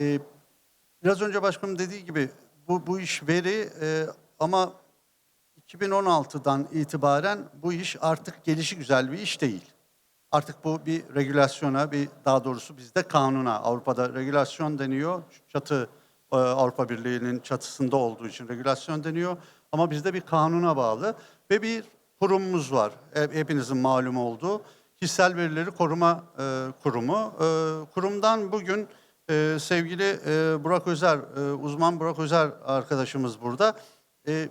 Ee, biraz önce başkanım dediği gibi bu, bu iş veri e, ama 2016'dan itibaren bu iş artık gelişi güzel bir iş değil. Artık bu bir regülasyona, bir daha doğrusu bizde kanuna, Avrupa'da regülasyon deniyor. Çatı e, Avrupa Birliği'nin çatısında olduğu için regülasyon deniyor. Ama bizde bir kanuna bağlı ve bir kurumumuz var. Hep- Hepinizin malum olduğu Kişisel Verileri Koruma e, Kurumu. E, kurumdan bugün e, sevgili e, Burak Özer, e, uzman Burak Özer arkadaşımız burada. E,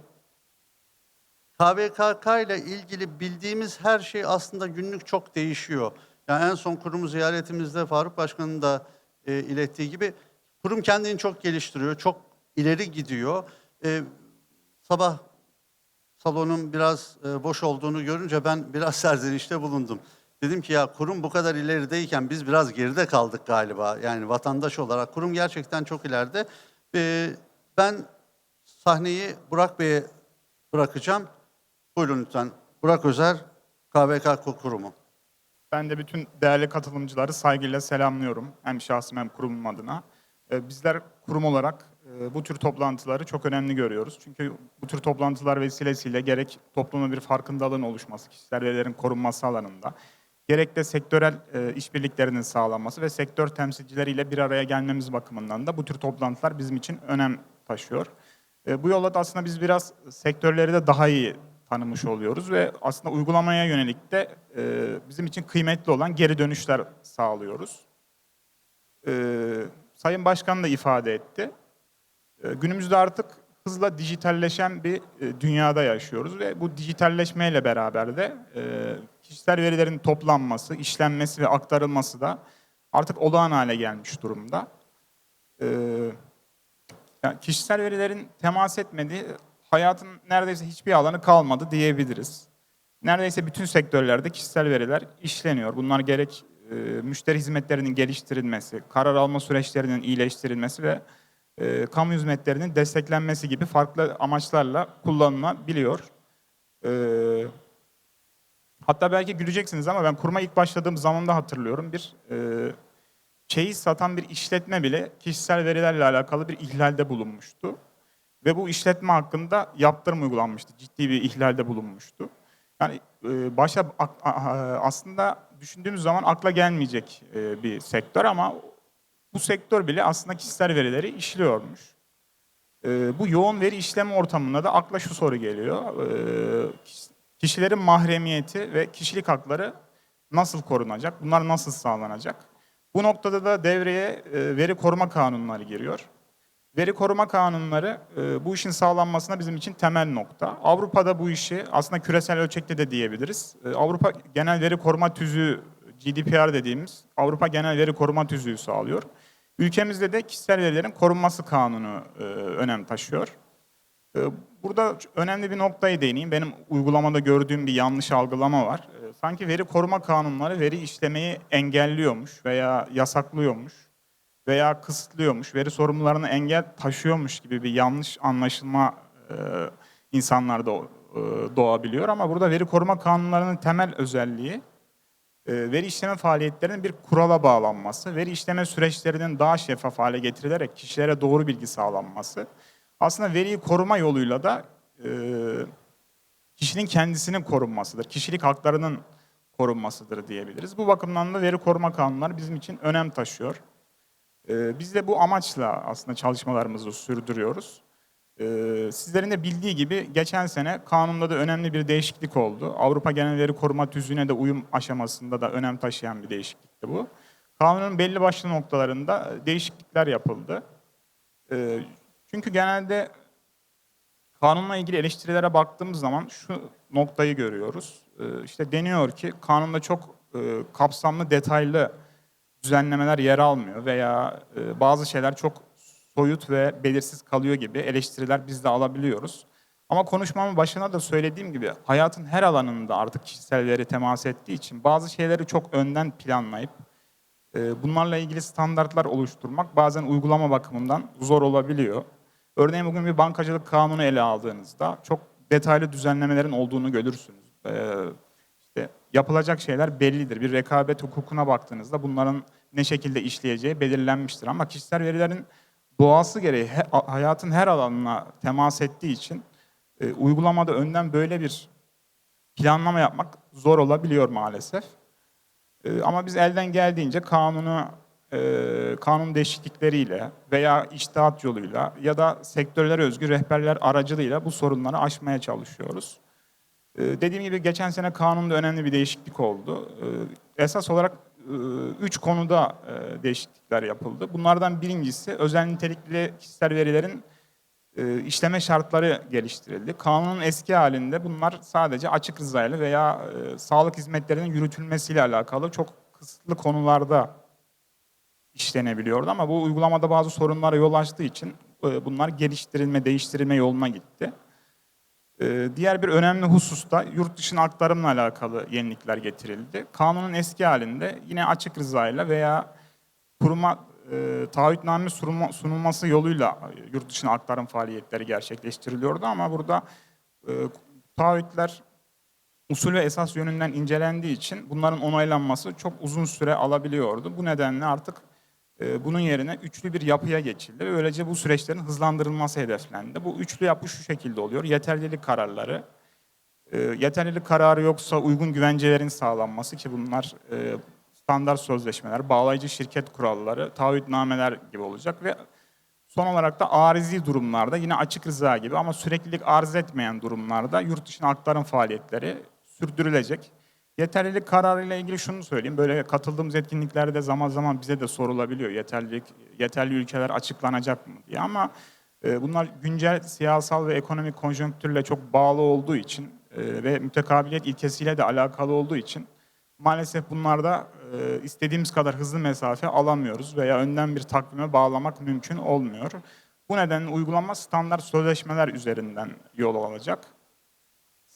KVKK ile ilgili bildiğimiz her şey aslında günlük çok değişiyor. Yani en son kurumu ziyaretimizde Faruk Başkan'ın da e, ilettiği gibi kurum kendini çok geliştiriyor, çok ileri gidiyor. E, sabah salonun biraz e, boş olduğunu görünce ben biraz serzenişte bulundum. Dedim ki ya kurum bu kadar ilerideyken biz biraz geride kaldık galiba. Yani vatandaş olarak kurum gerçekten çok ileride. E, ben sahneyi Burak Bey'e bırakacağım. Buyurun lütfen. Burak Özer, KVK Kurumu. Ben de bütün değerli katılımcıları saygıyla selamlıyorum. Hem şahsım hem kurumum adına. Ee, Bizler kurum olarak bu tür toplantıları çok önemli görüyoruz. Çünkü bu tür toplantılar vesilesiyle gerek toplumda bir farkındalığın oluşması, kişisel verilerin korunması alanında, gerek de sektörel e, işbirliklerinin sağlanması ve sektör temsilcileriyle bir araya gelmemiz bakımından da bu tür toplantılar bizim için önem taşıyor. E, Bu yolla da aslında biz biraz sektörleri de daha iyi tanımış oluyoruz ve aslında uygulamaya yönelik de e, bizim için kıymetli olan geri dönüşler sağlıyoruz. E, Sayın Başkan da ifade etti. E, günümüzde artık hızla dijitalleşen bir e, dünyada yaşıyoruz ve bu dijitalleşmeyle beraber de e, kişisel verilerin toplanması, işlenmesi ve aktarılması da artık olağan hale gelmiş durumda. E, yani kişisel verilerin temas etmediği hayatın neredeyse hiçbir alanı kalmadı diyebiliriz. Neredeyse bütün sektörlerde kişisel veriler işleniyor. Bunlar gerek müşteri hizmetlerinin geliştirilmesi, karar alma süreçlerinin iyileştirilmesi ve e, kamu hizmetlerinin desteklenmesi gibi farklı amaçlarla kullanılabiliyor. E, hatta belki güleceksiniz ama ben kurma ilk başladığım zamanda hatırlıyorum bir e, çeyiz satan bir işletme bile kişisel verilerle alakalı bir ihlalde bulunmuştu. Ve bu işletme hakkında yaptırım uygulanmıştı. Ciddi bir ihlalde bulunmuştu. Yani e, başa aslında düşündüğümüz zaman akla gelmeyecek e, bir sektör ama bu sektör bile aslında kişisel verileri işliyormuş. E, bu yoğun veri işleme ortamında da akla şu soru geliyor. E, kiş- kişilerin mahremiyeti ve kişilik hakları nasıl korunacak? Bunlar nasıl sağlanacak? Bu noktada da devreye e, veri koruma kanunları giriyor. Veri koruma kanunları e, bu işin sağlanmasına bizim için temel nokta. Avrupa'da bu işi aslında küresel ölçekte de diyebiliriz. E, Avrupa Genel Veri Koruma Tüzüğü GDPR dediğimiz Avrupa Genel Veri Koruma Tüzüğü sağlıyor. Ülkemizde de kişisel verilerin korunması kanunu e, önem taşıyor. E, Burada önemli bir noktayı değineyim. Benim uygulamada gördüğüm bir yanlış algılama var. E, Sanki veri koruma kanunları veri işlemeyi engelliyormuş veya yasaklıyormuş veya kısıtlıyormuş, veri sorumlularına engel taşıyormuş gibi bir yanlış anlaşılma e, insanlarda e, doğabiliyor. Ama burada veri koruma kanunlarının temel özelliği veri işleme faaliyetlerinin bir kurala bağlanması, veri işleme süreçlerinin daha şeffaf hale getirilerek kişilere doğru bilgi sağlanması. Aslında veriyi koruma yoluyla da e, kişinin kendisinin korunmasıdır, kişilik haklarının korunmasıdır diyebiliriz. Bu bakımdan da veri koruma kanunları bizim için önem taşıyor. Ee, Biz de bu amaçla aslında çalışmalarımızı sürdürüyoruz. Ee, Sizlerin de bildiği gibi geçen sene kanunda da önemli bir değişiklik oldu. Avrupa Genel Veri Koruma Tüzüğü'ne de uyum aşamasında da önem taşıyan bir değişiklikti bu. Kanunun belli başlı noktalarında değişiklikler yapıldı. Ee, Çünkü genelde kanunla ilgili eleştirilere baktığımız zaman şu noktayı görüyoruz. Ee, İşte deniyor ki kanunda çok e, kapsamlı, detaylı düzenlemeler yer almıyor veya e, bazı şeyler çok soyut ve belirsiz kalıyor gibi eleştiriler biz de alabiliyoruz. Ama konuşmamın başına da söylediğim gibi hayatın her alanında artık kişisel veri temas ettiği için bazı şeyleri çok önden planlayıp e, bunlarla ilgili standartlar oluşturmak bazen uygulama bakımından zor olabiliyor. Örneğin bugün bir bankacılık kanunu ele aldığınızda çok detaylı düzenlemelerin olduğunu görürsünüz. E, yapılacak şeyler bellidir. Bir rekabet hukukuna baktığınızda bunların ne şekilde işleyeceği belirlenmiştir. Ama kişisel verilerin doğası gereği hayatın her alanına temas ettiği için e, uygulamada önden böyle bir planlama yapmak zor olabiliyor maalesef. E, ama biz elden geldiğince kanunu e, kanun değişiklikleriyle veya içtihat yoluyla ya da sektörlere özgü rehberler aracılığıyla bu sorunları aşmaya çalışıyoruz. Dediğim gibi geçen sene kanunda önemli bir değişiklik oldu. Esas olarak üç konuda e, değişiklikler yapıldı. Bunlardan birincisi özel nitelikli kişisel verilerin e, işleme şartları geliştirildi. Kanunun eski halinde bunlar sadece açık rızayla veya e, sağlık hizmetlerinin yürütülmesiyle alakalı çok kısıtlı konularda işlenebiliyordu ama bu uygulamada bazı sorunlara yol açtığı için bunlar geliştirilme, değiştirilme yoluna gitti. E, Diğer bir önemli husus da yurt dışına aktarımla alakalı yenilikler getirildi. Kanunun eski halinde yine açık rızayla veya kuruma e, taahhütname sunulma, sunulması yoluyla e, yurt dışına aktarım faaliyetleri gerçekleştiriliyordu ama burada e, taahhütler usul ve esas yönünden incelendiği için bunların onaylanması çok uzun süre alabiliyordu. Bu nedenle artık bunun yerine üçlü bir yapıya geçildi böylece bu süreçlerin hızlandırılması hedeflendi. Bu üçlü yapı şu şekilde oluyor. Yeterlilik kararları, e, yeterlilik kararı yoksa uygun güvencelerin sağlanması ki bunlar e, standart sözleşmeler, bağlayıcı şirket kuralları, taahhütnameler gibi olacak ve son olarak da arizi durumlarda yine açık rıza gibi ama süreklilik arz etmeyen durumlarda yurt dışına aktarım faaliyetleri sürdürülecek. Yeterlilik kararıyla ilgili şunu söyleyeyim. Böyle katıldığımız etkinliklerde zaman zaman bize de sorulabiliyor. Yeterlilik, yeterli ülkeler açıklanacak mı diye ama e, bunlar güncel siyasal ve ekonomik konjonktürle çok bağlı olduğu için e, ve mütekabiliyet ilkesiyle de alakalı olduğu için maalesef bunlarda e, istediğimiz kadar hızlı mesafe alamıyoruz veya önden bir takvime bağlamak mümkün olmuyor. Bu nedenle uygulama standart sözleşmeler üzerinden yol alacak.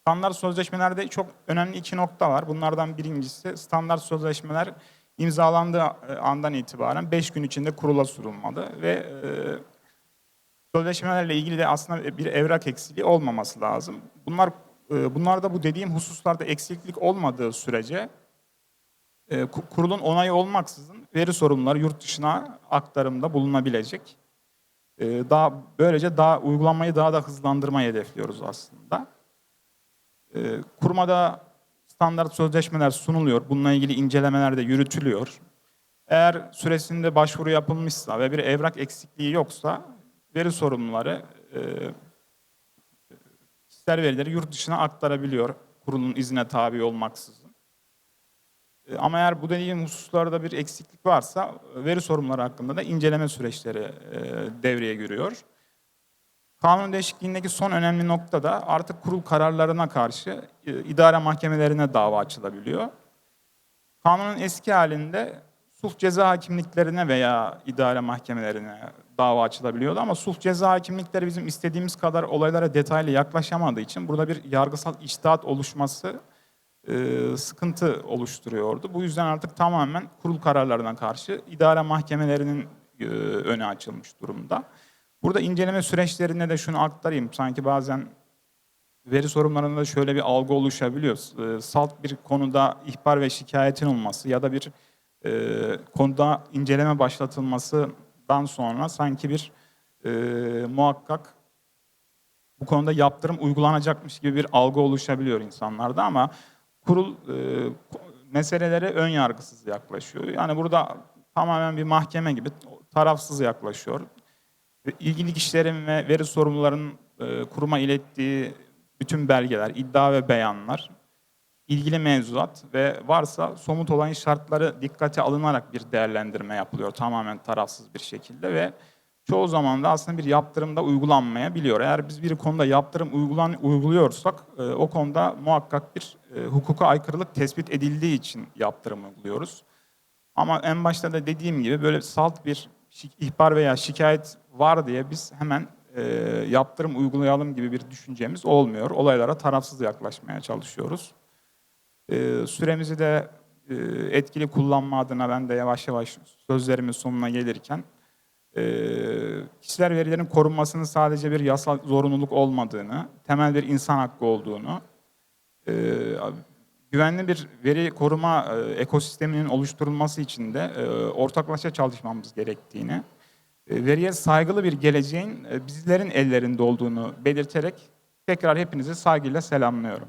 Standart sözleşmelerde çok önemli iki nokta var. Bunlardan birincisi standart sözleşmeler imzalandığı e, andan itibaren 5 gün içinde kurula sunulmalı ve e, sözleşmelerle ilgili de aslında bir evrak eksikliği olmaması lazım. Bunlar e, bunlarda bu dediğim hususlarda eksiklik olmadığı sürece e, ku- kurulun onayı olmaksızın veri sorumluları yurt dışına aktarımda bulunabilecek. E, daha böylece daha uygulamayı daha da hızlandırmayı hedefliyoruz aslında. E, kurmada standart sözleşmeler sunuluyor. Bununla ilgili incelemeler de yürütülüyor. Eğer süresinde başvuru yapılmışsa ve bir evrak eksikliği yoksa veri sorumluları e, kişisel verileri yurt dışına aktarabiliyor kurulun izine tabi olmaksızın. E, Ama eğer bu dediğim hususlarda bir eksiklik varsa veri sorumluları hakkında da inceleme süreçleri e, devreye giriyor. Kanun değişikliğindeki son önemli nokta da artık kurul kararlarına karşı e, idare mahkemelerine dava açılabiliyor. Kanunun eski halinde sulh ceza hakimliklerine veya idare mahkemelerine dava açılabiliyordu ama sulh ceza hakimlikleri bizim istediğimiz kadar olaylara detaylı yaklaşamadığı için burada bir yargısal içtihat oluşması e, sıkıntı oluşturuyordu. Bu yüzden artık tamamen kurul kararlarına karşı idare mahkemelerinin e, öne açılmış durumda. Burada inceleme süreçlerinde de şunu aktarayım. Sanki bazen veri sorunlarında şöyle bir algı oluşabiliyor. E, Salt bir konuda ihbar ve şikayetin olması ya da bir e, konuda inceleme başlatılmasından sonra sanki bir e, muhakkak bu konuda yaptırım uygulanacakmış gibi bir algı oluşabiliyor insanlarda ama kurul e, meselelere ön yargısız yaklaşıyor. Yani burada tamamen bir mahkeme gibi tarafsız yaklaşıyor. İlgili kişilerin ve veri sorumlularının e, kuruma ilettiği bütün belgeler, iddia ve beyanlar, ilgili mevzuat ve varsa somut olan şartları dikkate alınarak bir değerlendirme yapılıyor tamamen tarafsız bir şekilde ve çoğu zaman da aslında bir yaptırımda uygulanmayabiliyor. Eğer biz bir konuda yaptırım uygulan, uyguluyorsak e, o konuda muhakkak bir e, hukuka aykırılık tespit edildiği için yaptırım uyguluyoruz. Ama en başta da dediğim gibi böyle salt bir ihbar veya şikayet var diye biz hemen e, yaptırım uygulayalım gibi bir düşüncemiz olmuyor. Olaylara tarafsız yaklaşmaya çalışıyoruz. E, süremizi de e, etkili kullanma adına ben de yavaş yavaş sözlerimin sonuna gelirken e, kişiler verilerin korunmasının sadece bir yasal zorunluluk olmadığını, temel bir insan hakkı olduğunu, e, güvenli bir veri koruma e, ekosisteminin oluşturulması için de e, ortaklaşa çalışmamız gerektiğini, veriye saygılı bir geleceğin e, bizlerin ellerinde olduğunu belirterek tekrar hepinizi saygıyla selamlıyorum.